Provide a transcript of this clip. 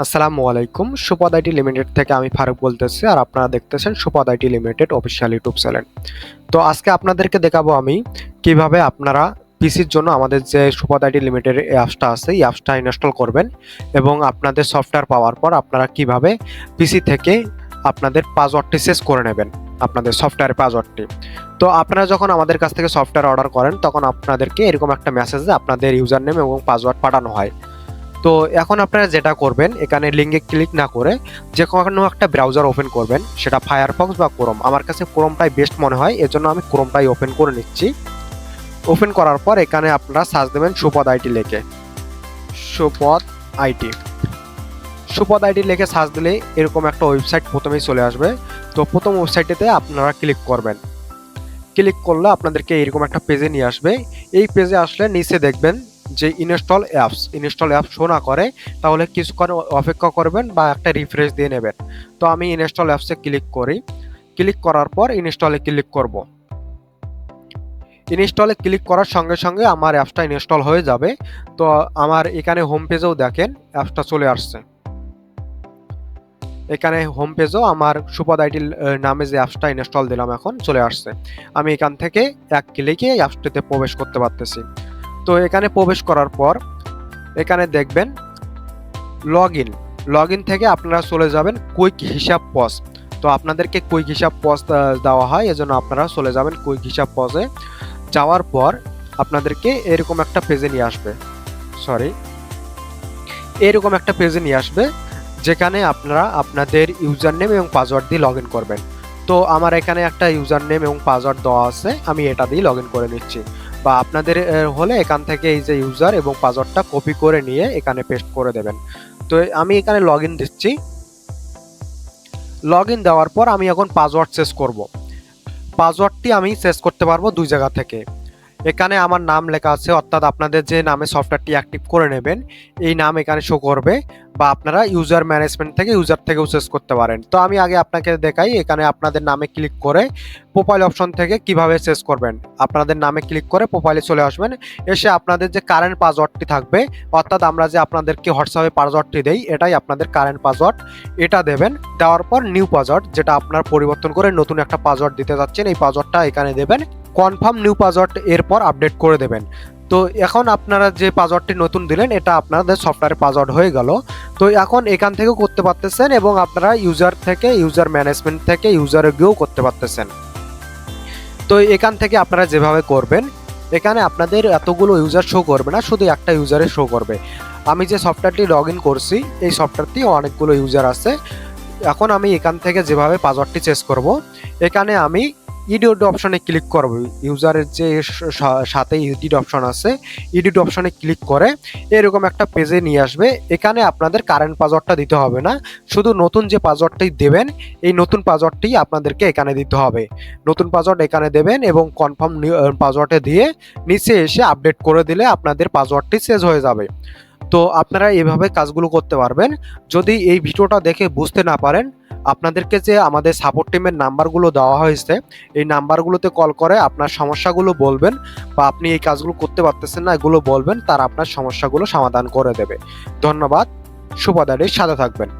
আসসালামু আলাইকুম। Supad IT limited থেকে আমি ফারুক বলতেছি আর আপনারা দেখতেছেন Supad IT limited official YouTube channel. তো আজকে আপনাদেরকে দেখাবো আমি কীভাবে আপনারা পিসির জন্য আমাদের যে সুপদ আইটি লিমিটেড অ্যাপসটা আছে, এই অ্যাপসটা ইনস্টল করবেন এবং আপনাদের সফটওয়্যার পাওয়ার পর আপনারা কীভাবে পিসি থেকে আপনাদের পাসওয়ার্ডটি শেষ করে নেবেন, আপনাদের সফটওয়্যারের পাসওয়ার্ডটি। তো আপনারা যখন আমাদের কাছ থেকে সফটওয়্যার অর্ডার করেন, তখন আপনাদেরকে এরকম একটা মেসেজে আপনাদের ইউজার নেম এবং পাসওয়ার্ড পাঠানো হয়। তো এখন আপনারা যেটা করবেন, এখানে লিঙ্কে ক্লিক না করে যে কোনো একটা ব্রাউজার ওপেন করবেন, সেটা ফায়ারফক্স বা ক্রোম আমার কাছে ক্রোমটাই বেস্ট মনে হয়, এজন্য আমি ক্রোমটাই ওপেন করে নিচ্ছি। ওপেন করার পর এখানে আপনারা সার্চ দেবেন সুপদ আইটি লেখে। সুপদ আইটি সুপদ আইটি লিখে সার্চ দিলে এরকম একটা ওয়েবসাইট প্রথমেই চলে আসবে। তো প্রথম ওয়েবসাইটটিতে আপনারা ক্লিক করবেন। ক্লিক করলে আপনাদেরকে এরকম একটা পেজে নিয়ে আসবে। এই পেজে আসলে নিচে দেখবেন যে install apps install apps show না করে, তাহলে কিছুক্ষণ অপেক্ষা করবেন বা একটা রিফ্রেশ দিয়ে নেবেন। তো আমি ইনস্টল অ্যাপসে ক্লিক করি। ক্লিক করার পর ইনস্টলে ক্লিক করব। ইনস্টলে ক্লিক করার সঙ্গে সঙ্গে আমার অ্যাপসটা ইনস্টল হয়ে যাবে। তো আমার এখানে হোম পেজেও দেখেন অ্যাপসটা চলে আসছে। এখানে হোম পেজও আমার সুপদ আইটি নামে যে অ্যাপসটা ইনস্টল দিলাম এখন চলে আসছে। আমি এখান থেকে এক ক্লিকে অ্যাপসটিতে প্রবেশ করতে পারতেছি। তো এখানে প্রবেশ করার পর এখানে দেখবেন লগ ইন লগ ইন থেকে আপনারা চলে যাবেন কুইক হিসাব পস তো আপনাদেরকে কুইক হিসাব পস দেওয়া হয়, এজন্য আপনারা চলে যাবেন কুইক হিসাব পসে যাওয়ার পর আপনাদেরকে এরকম একটা পেজে নিয়ে আসবে। সরি এরকম একটা পেজে নিয়ে আসবে, যেখানে আপনারা আপনাদের ইউজার নেম এবং পাসওয়ার্ড দিয়ে লগ করবেন। তো আমার এখানে একটা ইউজার নেম এবং পাসওয়ার্ড দেওয়া আছে, আমি এটা দিয়ে লগ করে নিচ্ছি। বা আপনাদের হলে এখান থেকে এই যে ইউজার এবং পাসওয়ার্ডটা কপি করে নিয়ে এখানে পেস্ট করে দেবেন। তো আমি এখানে লগ ইন দিচ্ছি। লগ ইন দেওয়ার পর আমি এখন পাসওয়ার্ড শেষ করব। পাসওয়ার্ডটি আমি শেষ করতে পারব দুই জায়গা থেকে। এখানে আমার নাম লেখা আছে, অর্থাৎ আপনাদের যে নামে সফটওয়্যারটি অ্যাক্টিভ করে নেবেন, এই নাম এখানে শো করবে বা আপনারা ইউজার ম্যানেজমেন্ট থেকে ইউজার থেকেও চেস করতে পারেন। তো আমি আগে আপনাকে দেখাই, এখানে আপনাদের নামে ক্লিক করে প্রোফাইল অপশন থেকে কীভাবে চেস করবেন। আপনাদের নামে ক্লিক করে প্রোফাইলে চলে আসবেন, এসে আপনাদের যে কারেন্ট পাসওয়ার্ডটি থাকবে, অর্থাৎ আমরা যে আপনাদেরকে হোয়াটসঅ্যাপে পাসওয়ার্ডটি দেই, এটাই আপনাদের কারেন্ট পাসওয়ার্ড এটা দেবেন, দেওয়ার পর নিউ পাসওয়ার্ড যেটা আপনার পরিবর্তন করে নতুন একটা পাসওয়ার্ড দিতে যাচ্ছেন, এই পাসওয়ার্ডটা এখানে দেবেন। কনফার্ম নিউ পাসওয়ার্ড এরপর আপডেট করে দেবেন। তো এখন আপনারা যে পাসওয়ার্ডটি নতুন দিলেন, এটা আপনাদের সফটওয়্যারের পাসওয়ার্ড হয়ে গেল। তো এখন এখান থেকেও করতে পারতেছেন এবং আপনারা ইউজার থেকে ইউজার ম্যানেজমেন্ট থেকে ইউজারে গিয়েও করতে পারতেছেন। তো এখান থেকে আপনারা যেভাবে করবেন, এখানে আপনাদের এতগুলো ইউজার শো করবে না, শুধু একটা ইউজারে শো করবে। আমি যে সফটওয়্যারটি লগ ইন করছি, এই সফটওয়্যারটি অনেকগুলো ইউজার আছে। এখন আমি এখান থেকে যেভাবে পাসওয়ার্ডটি চেস করব, এখানে আমি ইডিট অপশনে ক্লিক করব। ইউজারের যে সাথে এডিট অপশন আছে এডিট অপশনে ক্লিক করে এরকম একটা পেজে নিয়ে আসবে। এখানে আপনাদের কারেন্ট পাসওয়ার্ডটা দিতে হবে না। শুধু নতুন যে পাসওয়ার্ডটি দেবেন, এই নতুন পাসওয়ার্ডটি আপনাদেরকে এখানে দিতে হবে। নতুন পাসওয়ার্ড এখানে দেবেন এবং কনফার্ম পাসওয়ার্ডে দিয়ে নিচে এসে আপডেট করে দিলে আপনাদের পাসওয়ার্ডটি শেষ হয়ে যাবে। তো আপনারা এভাবে কাজগুলো করতে পারবেন। যদি এই ভিডিওটা দেখে বুঝতে না পারেন আপনাদেরকে যে আমাদের সাপোর্ট টিমের নাম্বারগুলো দেওয়া হয়েছে, এই নাম্বারগুলোতে কল করে আপনার সমস্যাগুলো বলবেন বা আপনি এই কাজগুলো করতে পারতেছেন না, এগুলো বলবেন, তারা আপনার সমস্যাগুলো সমাধান করে দেবে। ধন্যবাদ সুপাদারের সাথে থাকবেন।